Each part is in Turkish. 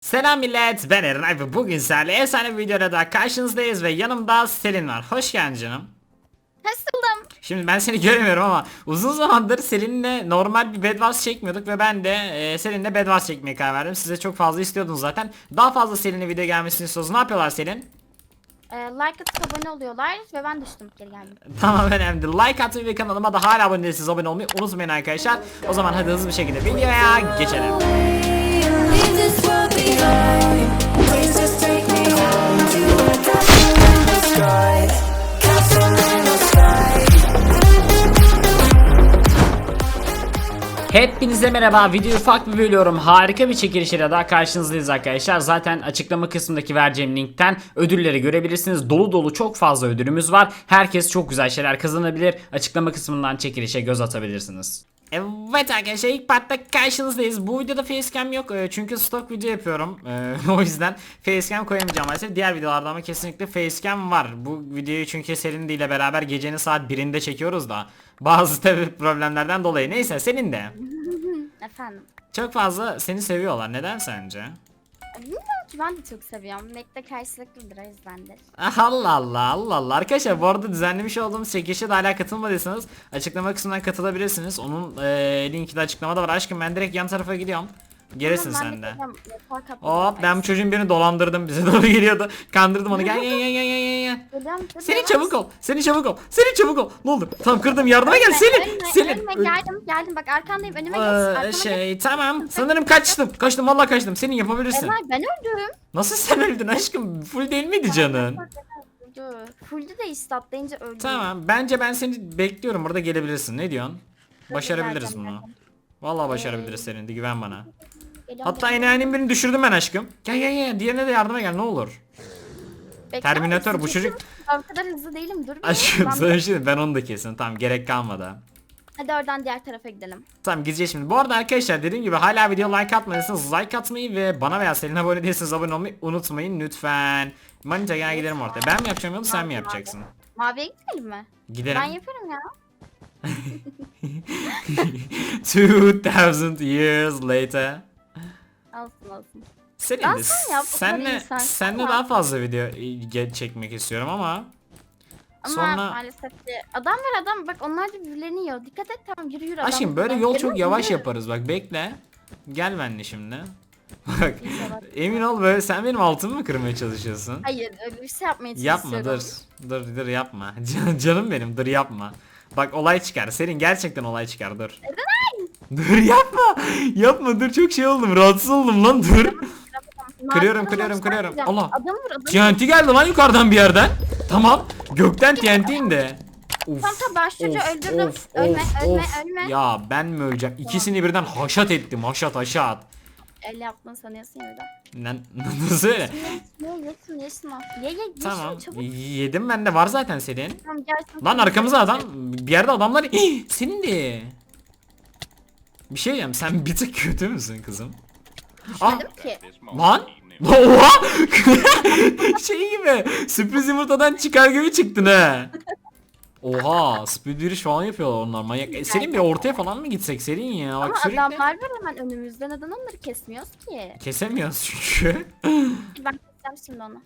Selam millet ben Eren ve bugün sizlerle efsane bir videoda daha karşınızdayız ve yanımda Selin var. Hoş geldin canım. Nasılım? Şimdi ben seni göremiyorum ama uzun zamandır Selin'le normal bir Bedwars çekmiyorduk ve ben de e, Selin'le Bedwars çekmeye karar verdim. Size çok fazla istiyordunuz zaten. Daha fazla Selin'le video gelmesini istiyorsunuz. Ne yapıyorlar Selin? Ee, like atıp abone oluyorlar ve ben düştüm geri geldim. Tamam önemli. Like atmayı ve kanalıma da hala abone değilseniz abone olmayı unutmayın arkadaşlar. O zaman hadi hızlı bir şekilde videoya geçelim. Hepinize merhaba. Videoyu bir bölüyorum. Harika bir çekiliş ile daha karşınızdayız arkadaşlar. Zaten açıklama kısmındaki vereceğim linkten ödülleri görebilirsiniz. Dolu dolu çok fazla ödülümüz var. Herkes çok güzel şeyler kazanabilir. Açıklama kısmından çekilişe göz atabilirsiniz. Evet arkadaşlar ilk partta karşınızdayız. Bu videoda facecam yok e, çünkü stok video yapıyorum. E, o yüzden facecam koyamayacağım maalesef. Diğer videolarda ama kesinlikle facecam var. Bu videoyu çünkü Selin ile beraber gecenin saat 1'inde çekiyoruz da. Bazı tabi problemlerden dolayı. Neyse senin de. Efendim. Çok fazla seni seviyorlar. Neden sence? Ki ben de çok seviyorum. Nekte karşılıklıdır o yüzdendir. Allah Allah Allah Allah. Arkadaşlar bu arada düzenlemiş olduğumuz çekilişe de hala katılmadıysanız açıklama kısmından katılabilirsiniz. Onun eee, linki de açıklamada var. Aşkım ben direkt yan tarafa gidiyorum. Gerisin Tamam, ben sen de. Hop ben bu çocuğun birini dolandırdım bize doğru geliyordu. Kandırdım onu gel gel gel gel gel gel. Seni çabuk ol. Seni çabuk ol. Seni çabuk ol. Ne olur. Tamam kırdım yardıma gel Ölme, Selin. Geldim geldim bak arkandayım önüme geç. Ee, Arkama geç. şey tamam. Sanırım kaçtım. Kaçtım vallahi kaçtım. Senin yapabilirsin. Eray ben öldüm. Nasıl sen öldün aşkım? Full değil miydi canın? Öldü. Full'dü de işte atlayınca öldüm. Tamam. Bence ben seni bekliyorum. Burada gelebilirsin. Ne diyorsun? Başarabiliriz geleceğim bunu. Vallahi başarabiliriz senin de güven bana. Geliyorum, Hatta geliyorum. enayenin birini düşürdüm ben aşkım. Gel gel gel. Diğerine de yardıma gel ne olur. Terminator bu çocuk. Ben o kadar hızlı değilim dur. bir. Aşkım Ben- sana bir şey diyeyim, ben onu da kesin. Tamam gerek kalmadı. Hadi oradan diğer tarafa gidelim. Tamam gideceğiz şimdi. Bu arada arkadaşlar dediğim gibi hala video like atmadıysanız like atmayı ve bana veya Selin'e abone değilseniz abone olmayı unutmayın lütfen. Manita gel gidelim ortaya. Ben mi yapacağım yolu sen mi yapacaksın? Maviye gitmeyelim mi? Gidelim. Ben yaparım ya. 2000 years later. Alsın alsın. Senin de sen yap, o kadar senle, insan. senle Tamam. daha fazla video e, ge- çekmek istiyorum ama Ama sonra maalesef ki adam var adam bak onlar da birbirlerini yiyor. Dikkat et tamam yürü yürü. aşkım böyle yol çok yavaş yaparız bak bekle. Gel benimle şimdi. Bak İnşallah. emin ol böyle sen benim altımı mı kırmaya çalışıyorsun? Hayır öyle bir şey yapmaya Yapma dur. çalışıyorum. Dur dur yapma. Can- Canım benim dur yapma. Bak olay çıkar. Senin gerçekten olay çıkar dur. Dur yapma. Yapma dur çok şey oldum. Rahatsız oldum lan dur. Kırıyorum, kırıyorum, kırıyorum. Allah. Adam vur adam. TNT geldi lan yukarıdan bir yerden. Tamam. Gökten TNT indi. Uf, Tamam tamam ben şu çocuğu of, öldürdüm. of, ölme of, ölme of. ölme. Ya ben mi öleceğim? İkisini birden haşat ettim. Haşat haşat. El yaptın sanıyorsun ya. Lan nasıl öyle? Ye ye şunu ye. Ye Tamam. çabuk. Yedim ben de var zaten senin. Tamam gel şunu Lan çabuk. arkamızda adam bir yerde adamlar Hii, senin de. Bir şey diyeceğim sen bir tık kötü müsün kızım? Ah, Dedim ki. lan Oha! şey gibi sürpriz yumurtadan çıkar gibi çıktın he. Oha speed yürüyüş falan yapıyorlar onlar manyak. E, Senin bir ortaya falan mı gitsek Selin ya? Bak Ama sürekli adamlar var hemen önümüzde neden onları kesmiyoruz ki? kesemiyoruz çünkü. Ben keseceğim şimdi onu.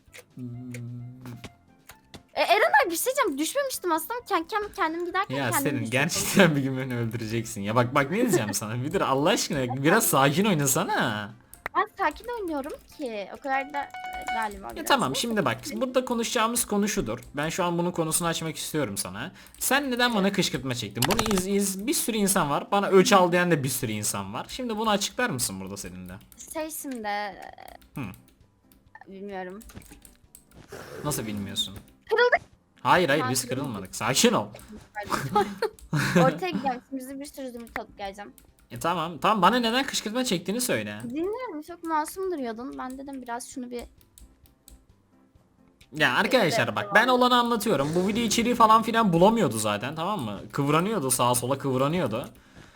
E, Eren abi bir şey diyeceğim düşmemiştim aslında kendim, kendim giderken ya kendim düşürdüm. gerçekten bir gün beni öldüreceksin ya. Bak bak ne diyeceğim sana. Bir dur Allah aşkına biraz sakin oynasana. Ben sakin oynuyorum ki o kadar da galiba Ya biraz. tamam şimdi bak burada konuşacağımız konu şudur. Ben şu an bunun konusunu açmak istiyorum sana. Sen neden bana kışkırtma çektin? Bunu iz, iz bir sürü insan var. Bana ölç al diyen de bir sürü insan var. Şimdi bunu açıklar mısın burada senin de? Şey şimdi e, Hı. bilmiyorum. Nasıl bilmiyorsun? Kırıldık. Hayır hayır biz kırılmadık. Sakin ol. Ortaya gideceğim şimdi bir sürü zümrüt alıp geleceğim. E tamam. Tamam bana neden kışkırtma çektiğini söyle. Dinliyorum çok masum duruyordun. Ben dedim biraz şunu bir Ya arkadaşlar bak ben olanı anlatıyorum. Bu video içeriği falan filan bulamıyordu zaten tamam mı? Kıvranıyordu sağa sola kıvranıyordu.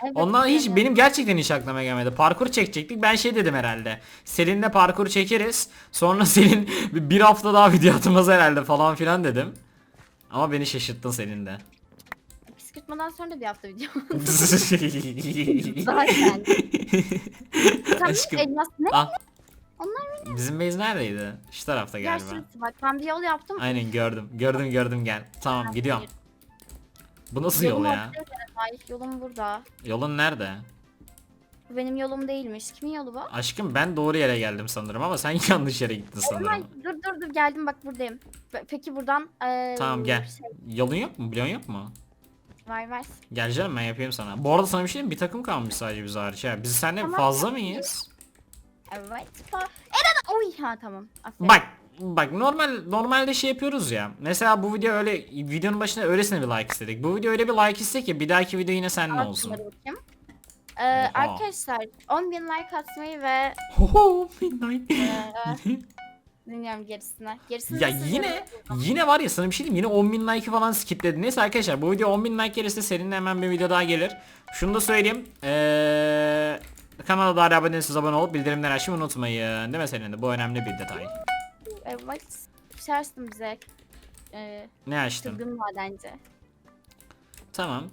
Evet, Ondan hiç biliyorum. benim gerçekten hiç aklıma gelmedi. Parkur çekecektik. Ben şey dedim herhalde. Selin'le parkur çekeriz. Sonra Selin bir- hafta daha video atmaz herhalde falan filan dedim. Ama beni şaşırttın Selin de. Kışkırtmadan sonra da bir hafta video. Zaten. Aşkım. elmas ne? Al. Onlar Bizim base neredeydi? Şu tarafta Gel galiba. şurası bak ben bir yol yaptım. Aynen gördüm. Gördüm gördüm gel. Tamam gidiyorum. Bu nasıl yol Yolum ya? ortaya yolum burada. Yolun nerede? Bu benim yolum değilmiş. Kimin yolu bu? Aşkım ben doğru yere geldim sanırım ama sen yanlış yere gittin Ay, sanırım. dur dur dur geldim bak buradayım. Pe- Peki buradan eee, Tamam gel. Şey, Yolun yok mu? Biliyon yok mu? var var. Gel canım ben yapayım sana. Bu arada sana bir şey diyeyim mi? Bir takım kalmış sadece biz hariç. Ha. Biz seninle Tamam, fazla mıyız? Evet. Eren oy ha tamam. Aferin. Bak bak normal normalde şey yapıyoruz ya. Mesela bu video öyle videonun başında öylesine bir like istedik. Bu video öyle bir like istek ki bir dahaki video yine seninle olsun. bakayım. Eee, Oha. arkadaşlar 10.000 like atmayı ve Hoho midnight. eee bilmiyorum gerisine. Gerisini ya yine yine var ya sana bir şey diyeyim yine 10.000 like'ı falan skipledi. Neyse arkadaşlar bu video 10.000 like gelirse seninle hemen bir video daha gelir. Şunu da söyleyeyim. Eee kanala da abone değilseniz abone olup bildirimleri açmayı unutmayın. Değil mi senin de? Bu önemli bir detay. Evet. Düşersin bize. Eee Ne açtın? çılgın madenci. Tamam.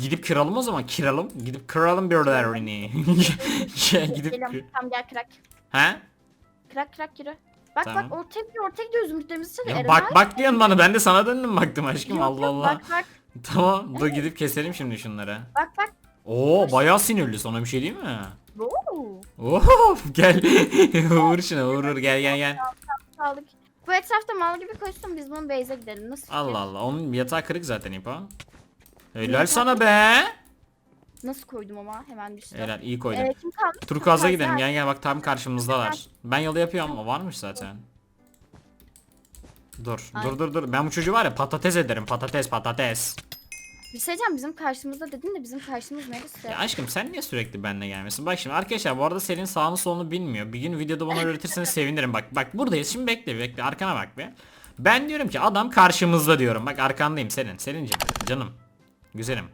Gidip kıralım o zaman. Kıralım. Gidip kıralım birilerini. Gidip kır- Tamam gel kırak. He? Kırak kırak yürü. Bak Tamam. bak ortaya gidiyor ortaya gidiyor zümrütlerimizi çalıyor. Ya bak bak diyorsun bana ben de sana döndüm baktım aşkım Allah Allah. Bak bak Tamam dur gidip keselim şimdi şunları. bak bak. Oo bayağı sinirli sana bir şey diyeyim mi? Oo. Gel vur şuna vur vur gel gel gel. Sağlık. Bu etrafta mal gibi koşsun biz bunun base'e gidelim. Nasıl fikir? Allah Allah onun yatağı kırık zaten İpo. Helal sana be. Nasıl koydum ama hemen düştü. Helal iyi koydun. Ee, kim kaldı? Turkuaz'a Turkuaz, gidelim ha. gel gel bak tam karşımızdalar. Ben yolu yapıyorum o varmış zaten. Dur Ay. dur dur dur ben bu çocuğu var ya patates ederim patates patates. Bir şey diyeceğim bizim karşımızda dedin de bizim karşımız neresi? Ya aşkım sen niye sürekli benimle gelmesin? Bak şimdi arkadaşlar bu arada senin sağını solunu bilmiyor. Bir gün videoda bana öğretirseniz sevinirim. Bak bak buradayız şimdi bekle bekle arkana bak be. Ben diyorum ki adam karşımızda diyorum. Bak arkandayım senin. Senin canım. Güzelim.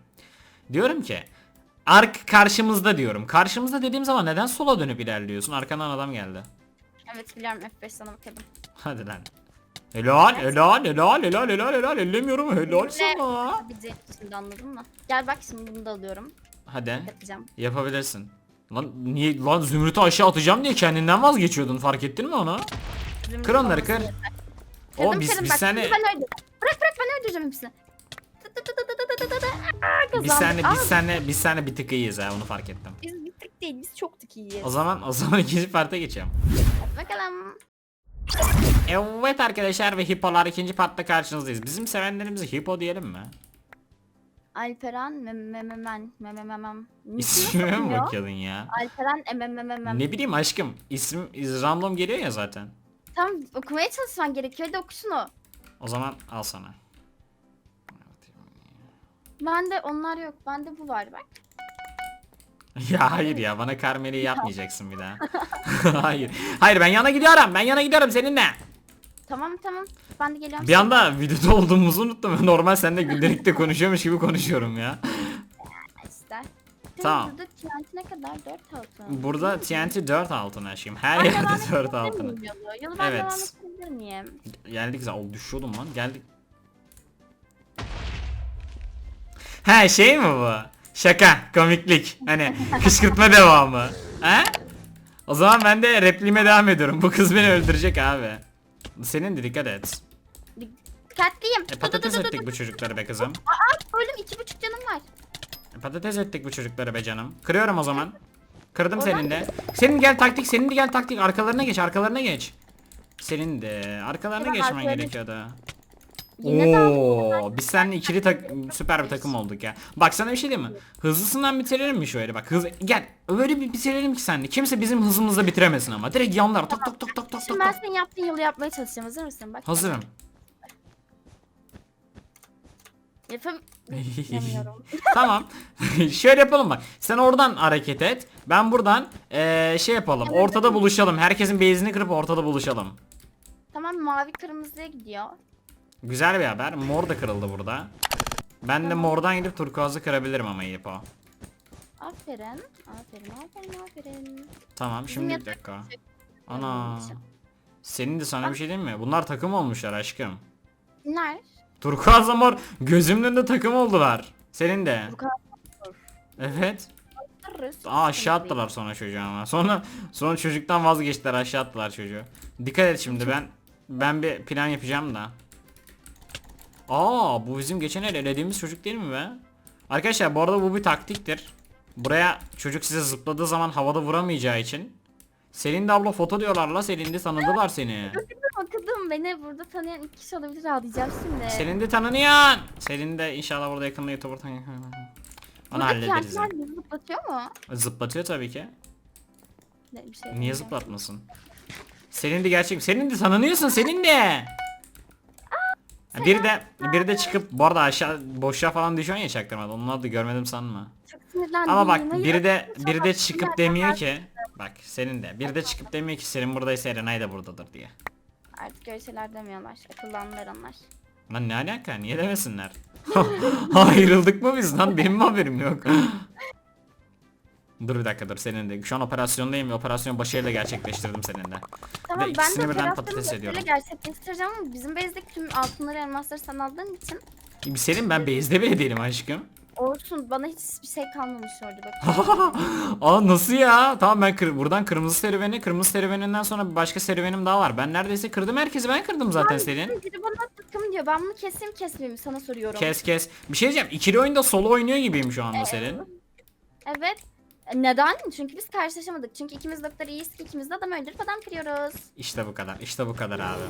Diyorum ki ark karşımızda diyorum. Karşımızda dediğim zaman neden sola dönüp ilerliyorsun? Arkandan adam geldi. Evet biliyorum F5 sana bakalım. Hadi lan. Helal helal helal helal helal helal ellemiyorum helal sana. Şimdi anladın mı? Gel bak şimdi bunu da alıyorum. Hadi. Yapacağım. Yapabilirsin. Lan niye lan zümrütü aşağı atacağım diye kendinden vazgeçiyordun fark ettin mi onu? Zümrüt kır onları kır. O biz biz seni Bırak bırak ben öldüreceğim hepsini. Biz sene biz sene biz sene bir tık iyiyiz ha onu fark ettim. Biz bir tık değil biz çok tık iyiyiz. O zaman o zaman ikinci parta geçeceğim. Hadi bakalım. Evet arkadaşlar ve hippolar ikinci partta karşınızdayız. Bizim sevenlerimize hippo diyelim mi? Alperen memememen memememem. İsmime mi bakıyordun ya? Alperen ememememem. Ne bileyim aşkım isim random geliyor ya zaten. Tam okumaya çalışman gerekiyor hadi oku şunu. O zaman al sana. Bende onlar yok. Bende bu var bak. Ya hayır ya bana Carmel'i yapmayacaksın bir daha. hayır. Hayır ben yana gidiyorum. Ben yana gidiyorum seninle. Tamam tamam. Ben de geliyorum. Bir anda videoda olduğumuzu unuttum. Normal seninle gündelikte konuşuyormuş gibi konuşuyorum ya. İşte. Tamam. Burada TNT ne kadar? 4 altın. Burada TNT 4 altın aşkım. Her Ben yerde devam 4 edebilir altın. miyim Yolu, yolu ben Evet. devam miyim? Geldik zaten. Düşüyordum lan. Geldik. He şey mi bu? Şaka, komiklik. Hani kışkırtma devamı. He? O zaman ben de repliğime devam ediyorum. Bu kız beni öldürecek abi. Senin de dikkat et. Dikkatliyim. E, patates ettik bu çocukları be kızım. Aa ölüm iki buçuk canım var. E, Patates ettik bu çocukları be canım. Kırıyorum o zaman. Kırdım Oradan senin de. Senin gel taktik, senin de gel taktik. Arkalarına geç, arkalarına geç. Senin de arkalarına Tamam, geçmen arkalarına- gerekiyordu. Yine. Oo, biz seninle ikili tak süper bir takım olduk ya. Bak sana bir şey diyeyim mi? Hızlısından bitirelim mi şöyle bak hız gel öyle bir bitirelim ki seninle. Kimse bizim hızımızda bitiremesin ama. Direkt yanlar tok tok tok tok tok Şimdi ben senin yaptığın yolu yapmaya çalışacağım. Hazır mısın? Bak. Hazırım. Yapamıyorum. tamam. şöyle yapalım bak. Sen oradan hareket et. Ben buradan eee, şey yapalım. Ortada buluşalım. Herkesin base'ini kırıp ortada buluşalım. tamam mavi kırmızıya gidiyor. Güzel bir haber. Mor da kırıldı burada. Ben de mordan gidip turkuazı kırabilirim ama iyi o. Aferin. Aferin aferin aferin. Tamam şimdi bir dakika. Ana. Senin de sana bir şey diyeyim mi? Bunlar takım olmuşlar aşkım. Ner? Turkuazla mor gözümün önünde takım oldular. Senin de. Turkuaz Evet. Aa aşağı attılar sonra çocuğu ama. Sonra sonra çocuktan vazgeçtiler aşağı attılar çocuğu. Dikkat et şimdi ben ben bir plan yapacağım da. Aa bu bizim geçen el elediğimiz çocuk değil mi be? Arkadaşlar bu arada bu bir taktiktir. Buraya çocuk size zıpladığı zaman havada vuramayacağı için. Selin de abla foto diyorlar la Selin de tanıdılar seni. Okudum. Beni burada tanıyan iki kişi olabilir ağlayacağım şimdi. Selin de tanınıyor. Selin de inşallah burada yakında YouTuber tanıyor. Onu Buradaki hallederiz. bizi zıplatıyor mu? Zıplatıyor tabii ki. Ne, bir şey Niye zıplatmasın? Senin de gerçek. Senin de tanınıyorsun senin de. Ha, Biri de biri de çıkıp bu arada aşağı boşluğa falan düşüyorsun ya çaktırmadan. Onları da görmedim sanma. Çok sinirlendim. Ama bak Hayır, biri de çok biri de çıkıp demiyor ki bak senin de biri de çıkıp demiyor ki senin buradaysa Erenay da buradadır diye. Artık öyle şeyler demiyorlar. Akıllandılar onlar. Lan ne alaka? Niye demesinler? Ayrıldık mı biz lan? Benim mi haberim yok? dur bir dakika dur senin de. Şu an operasyondayım ve operasyon başarıyla gerçekleştirdim senin de. Tamam ben ikisini de birden operasyonu patates böyle ediyorum. gerçekleştireceğim ama bizim base'deki tüm altınları elmasları sen aldığın için Senin ben base'de bile değilim aşkım. olsun bana hiçbir şey kalmamış orada bak. Aa nasıl ya? Tamam ben kır buradan kırmızı serüveni, kırmızı serüveninden sonra bir başka serüvenim daha var. Ben neredeyse kırdım herkesi ben kırdım zaten senin. Biri bana takım diyor. Ben bunu keseyim kesmeyeyim mi? sana soruyorum. Kes kes. Bir şey diyeceğim. İkili oyunda solo oynuyor gibiyim şu anda senin. Evet. Neden? Çünkü biz karşılaşamadık. Çünkü ikimiz doktor iyiyiz ki ikimiz de adam öldürüp adam kırıyoruz. İşte bu kadar. İşte bu kadar abi.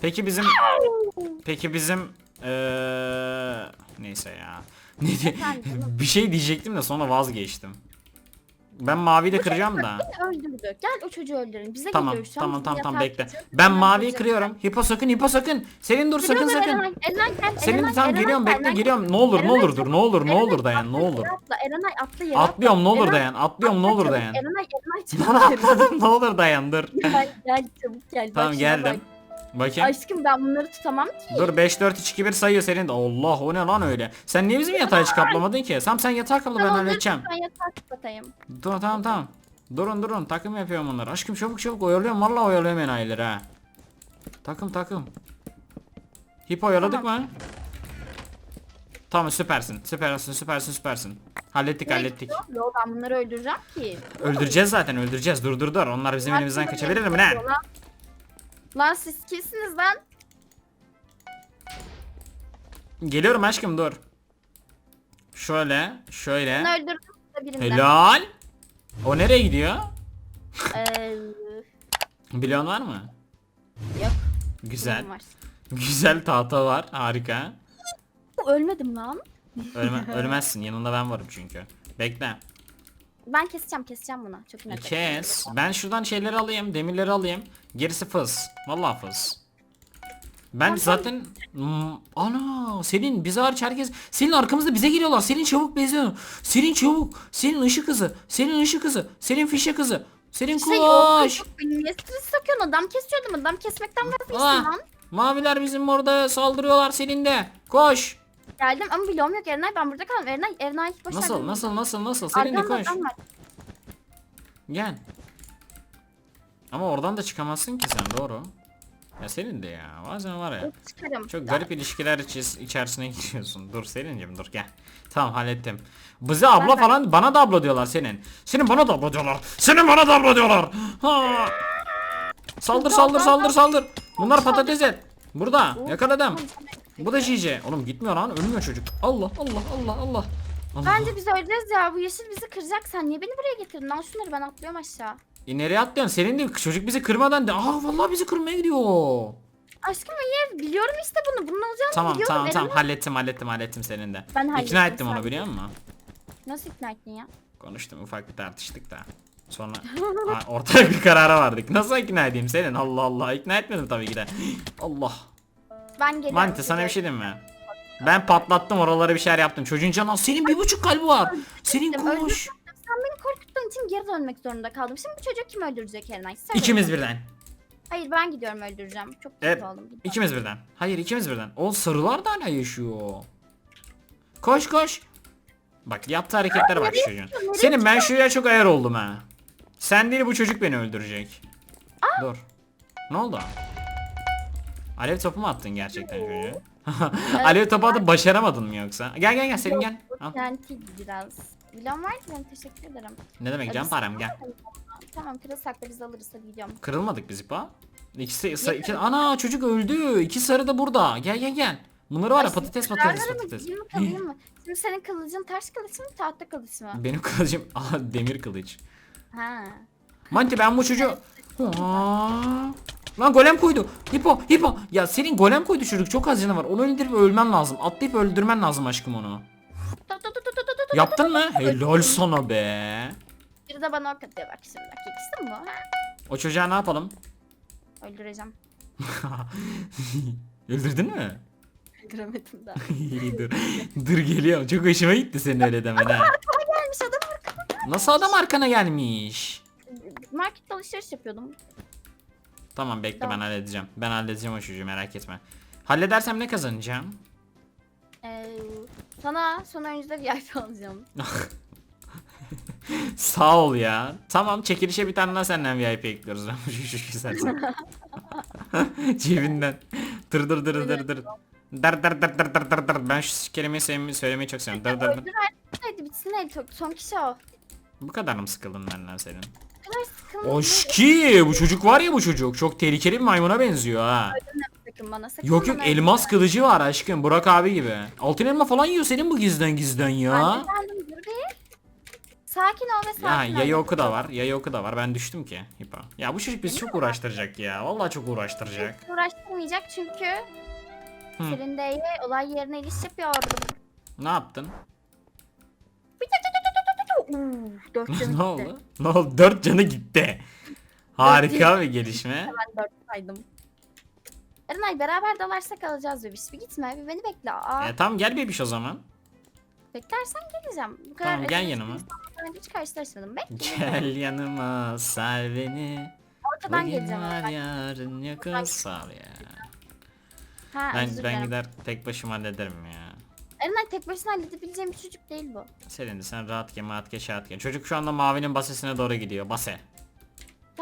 Peki bizim Peki bizim eee neyse ya. Ne di- Efendim? bir şey diyecektim de sonra vazgeçtim. Ben maviyi de kıracağım da. Beni öldürdü. Gel o çocuğu öldürün. Bize Tamam geliyor şu an. tamam bizi tamam tamam yatağa bekle. atacak. Ben maviyi kırıyorum. Hipo sakın hipo sakın. Senin dur sakın Geliyorum sakın. Erenay, Erenay gel. Senin Erenay, tamam Erenay, geliyorum bekle Erenay, geliyorum. Ne olur ne Erenay, olur dur ne olur ne Erenay, olur dayan ne atla, olur. Atla Erenay atla yere Atlıyorum ne olur Erenay, dayan. Atlıyorum ne atla olur çabuk. dayan. Erenay Erenay Lan çabuk. atladım ne olur dayan dur. Gel gel çabuk gel. Bak Tamam şuna geldim. Bak. Bakayım. Aşkım ben bunları tutamam ki. Dur 5 4 3 2 1 sayıyor senin de. Allah o ne lan öyle. Sen niye bizim yatağı hiç kaplamadın ki? Sam sen yatağı kapla ben Tamam, dur, halledeceğim. Ben yatağı kapatayım. Dur tamam tamam. Durun durun takım yapıyorum bunlar. Aşkım çabuk çabuk oyalıyorum vallahi oyalıyorum enayileri ha. Takım takım. Hip oyaladık mı? Tamam süpersin. Süpersin süpersin süpersin. Hallettik hallettik. Yo ben bunları öldüreceğim ki. Öldüreceğiz zaten öldüreceğiz. Dur dur dur. Onlar bizim elimizden kaçabilir mi ne? Lan, lan siz kimsiniz lan? Geliyorum aşkım dur. Şöyle şöyle. Ben öldürdüm birinden. Helal. O nereye gidiyor? Ee, Bilen var mı? yok. Güzel. var. Güzel tahta var. Harika. Ölmedim lan. Ölme, ölmezsin. Yanında ben varım çünkü. Bekle. Ben keseceğim keseceğim bunu. Çok inat. Kes. Ben şuradan şeyleri alayım. Demirleri alayım. Gerisi fız. Vallahi fız. Ben zaten Hmm, ana senin bize hariç herkes senin arkamızda bize geliyorlar. Senin çabuk beziyor. Senin çabuk. Senin ışık hızı. Senin ışık hızı. Senin fişek hızı. Senin Şey koş. çok beni niye stres sokuyorsun adam kesiyordum adam kesmekten vazgeçtim Aa, lan. maviler bizim orada saldırıyorlar senin de. Koş. Geldim ama bloğum yok Ernay ben burada kaldım. Ernay, Ernay boş ver Nasıl nasıl nasıl nasıl? Senin de Arkamda koş. adam var. Gel. Ama oradan da çıkamazsın ki sen doğru. Ya senin de ya bazen var ya. Çıkarım. Çok garip ilişkiler içi- içerisine giriyorsun. Dur Selin'cim dur gel. Tamam hallettim. Bize abla Ben- falan bana da abla diyorlar senin. Senin bana da abla diyorlar. Senin bana da abla diyorlar. Ha. Saldır saldır saldır saldır. Bunlar patates et. Burada yakaladım. Bu da JJ. Oğlum gitmiyor lan ölmüyor çocuk. Allah Allah Allah Allah. Allah. Bence biz öleceğiz ya. Bu yeşil bizi kıracak. Sen niye beni buraya getirdin? Al şunları ben atlıyorum aşağı. E nereye atlıyorsun? Senin de çocuk bizi kırmadan de. Aa vallahi bizi kırmaya gidiyor. Aşkım hayır. Biliyorum işte bunu. Bunun olacağını Tamam biliyorum. tamam Eren- tamam hallettim hallettim hallettim senin de. Ben İkna hallettim, ettim onu biliyor musun? Nasıl ikna ettin ya? Konuştum ufak bir tartıştık da. Sonra ha, ortak bir karara vardık. Nasıl ikna edeyim senin? Allah Allah ikna etmedim tabii ki de. Allah. Ben geliyorum. Manita sana bir şey diyeyim mi? Ben patlattım oralara bir şeyler yaptım. Çocuğun canı senin bir buçuk kalbi var. Senin koş. Sen beni korkuttuğun için geri dönmek zorunda kaldım. Şimdi bu çocuğu kim öldürecek Ernay? Söyle. İkimiz birden. Hayır ben gidiyorum öldüreceğim. Çok kötü Evet. oldum. İkimiz birden. Hayır ikimiz birden. O sarılar da hala yaşıyor. Koş koş. Bak yaptığı hareketlere bak şu çocuğun. Senin ben şuraya çok ayar oldum ha. Sen değil bu çocuk beni öldürecek. Dur. Ne oldu? Alev topu mu attın gerçekten çocuğa? Alev topu atıp başaramadın mı yoksa? Gel gel gel senin gel. Al. Beklentiydi biraz. Villam var benim teşekkür ederim. Ne demek can param gel. Tamam kırılsak da biz alırız hadi gidiyorum. Kırılmadık biz ipa. İkisi, sa- iki, ana çocuk öldü. İki sarı da burada. Gel gel gel. Bunları var ya patates patates patates. gideyim mi kalayım mı? Şimdi senin kılıcın taş kılıç mı tahta kılıç mı? Benim kılıcım aha, demir kılıç. Ha. Manti ben bu çocuğu... Aa! Lan golem koydu. Hipo, hipo. Ya senin golem koydu çocuk. Çok az canı var. Onu öldürüp ölmen lazım. Atlayıp öldürmen lazım aşkım onu. Yaptın mı? Helal sana be. Biri de bana ok atıyor bak şimdi bak yakıştı mı? Ha? O çocuğa ne yapalım? Öldüreceğim. Öldürdün mü? Öldüremedim daha. dur. Dur geliyorum. Çok hoşuma gitti senin öyle demen ha. Gelmiş adam Nasıl adam arkana gelmiş? markette alışveriş yapıyordum. Tamam bekle ben halledeceğim. Ben halledeceğim o çocuğu merak etme. Halledersem ne kazanacağım? Ee, sana son oyuncuda VIP alacağım. Sağ ol ya. Tamam çekilişe bir tane daha senden VIP ekliyoruz. İstersen. Cebinden. Dır dır dır dır dır. Dar dar dar dar dar dar dar. Ben şu kelimeyi sevmeyi, söylemeyi çok seviyorum. Dır dır dır. Öldür artık hadi bitsin hadi son- son kişi o. Bu kadar mı sıkıldın benden senin? Bu kadar. Oşki bu çocuk var ya bu çocuk. Çok tehlikeli bir maymuna benziyor ha. Sakın bana sakın Yok yok bana elmas öldürme. kılıcı var aşkım. Burak abi gibi. Altın elma falan yiyor senin bu gizden gizden ya. Dur bir. Sakin ol ve sakin Ya ol. yayı oku da var. Yayı oku da var. Ben düştüm ki. Hipa. Ya bu çocuk bizi çok uğraştıracak ya. Vallahi çok uğraştıracak. Uğraştırmayacak çünkü Hı. Selin D'ye olay yerine iliş yapıyordum. Ne yaptın? Uuu, dört canı ne gitti. oldu? Ne oldu? Dört canı gitti. Harika bir gelişme. Ben dört saydım. Erenay beraber dalarsak alacağız bebiş. Bir gitme bir beni bekle. Aa, E, tamam gel bebiş o zaman. Beklersen geleceğim. Bu kadar Tamam gel acele yanıma. insanlarla önce hiç karşılaşmadım. Bekle. Gel yanıma sar beni. Ortadan Bugün geleceğim. var Ben, yarın yakın sar ya. ha, Ben, özür ben dilerim. gider tek başıma hallederim ya. Erenay tek başına halledebileceğim bir çocuk değil bu. Selin de sen rahat gel rahat gel şahat gel. Çocuk şu anda mavinin basesine doğru gidiyor. Base.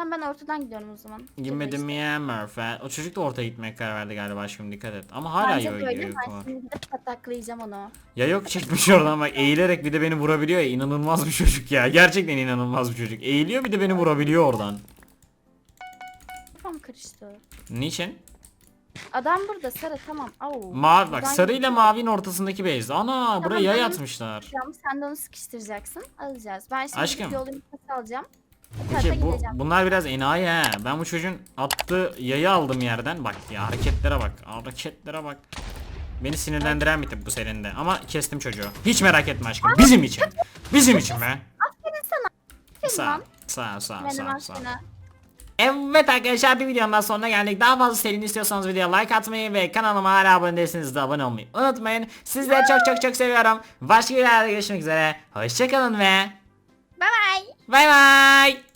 Tamam ben ortadan gidiyorum o zaman. Girmedim mi ya Murphy? O çocuk da ortaya gitmeye karar verdi galiba aşkım dikkat et. Ama hala Bence yok böyle ben şimdi gidip pataklayacağım onu. Ya yok çekmiş oradan bak eğilerek bir de beni vurabiliyor ya inanılmaz bir çocuk ya. Gerçekten inanılmaz bir çocuk. Eğiliyor bir de beni vurabiliyor oradan. Kafam karıştı. Niçin? Adam burada sarı tamam. Au. Mavi bak Buradan sarı ile mavinin ortasındaki base. Ana buraya yay ben- atmışlar. Sen de onu sıkıştıracaksın. Alacağız. Ben şimdi Aşkım. Aşkım. yolu yumurtası alacağım. Peki bu, bunlar biraz enayi he. Ben bu çocuğun attığı yayı aldım yerden. Bak ya hareketlere bak. Hareketlere bak. Beni sinirlendiren bir tip bu serinde. Ama kestim çocuğu. Hiç merak etme aşkım. Bizim için. Bizim için be. Aferin sana. Aferin Sağ. Sağ sağ Benim sağ sağ. Evet arkadaşlar bir videonun daha sonuna geldik. Daha fazla serinin istiyorsanız videoya like atmayı ve kanalıma hala abone değilseniz de abone olmayı unutmayın. Sizleri çok çok çok seviyorum. Başka videolarda görüşmek üzere. Hoşçakalın ve Bay bay.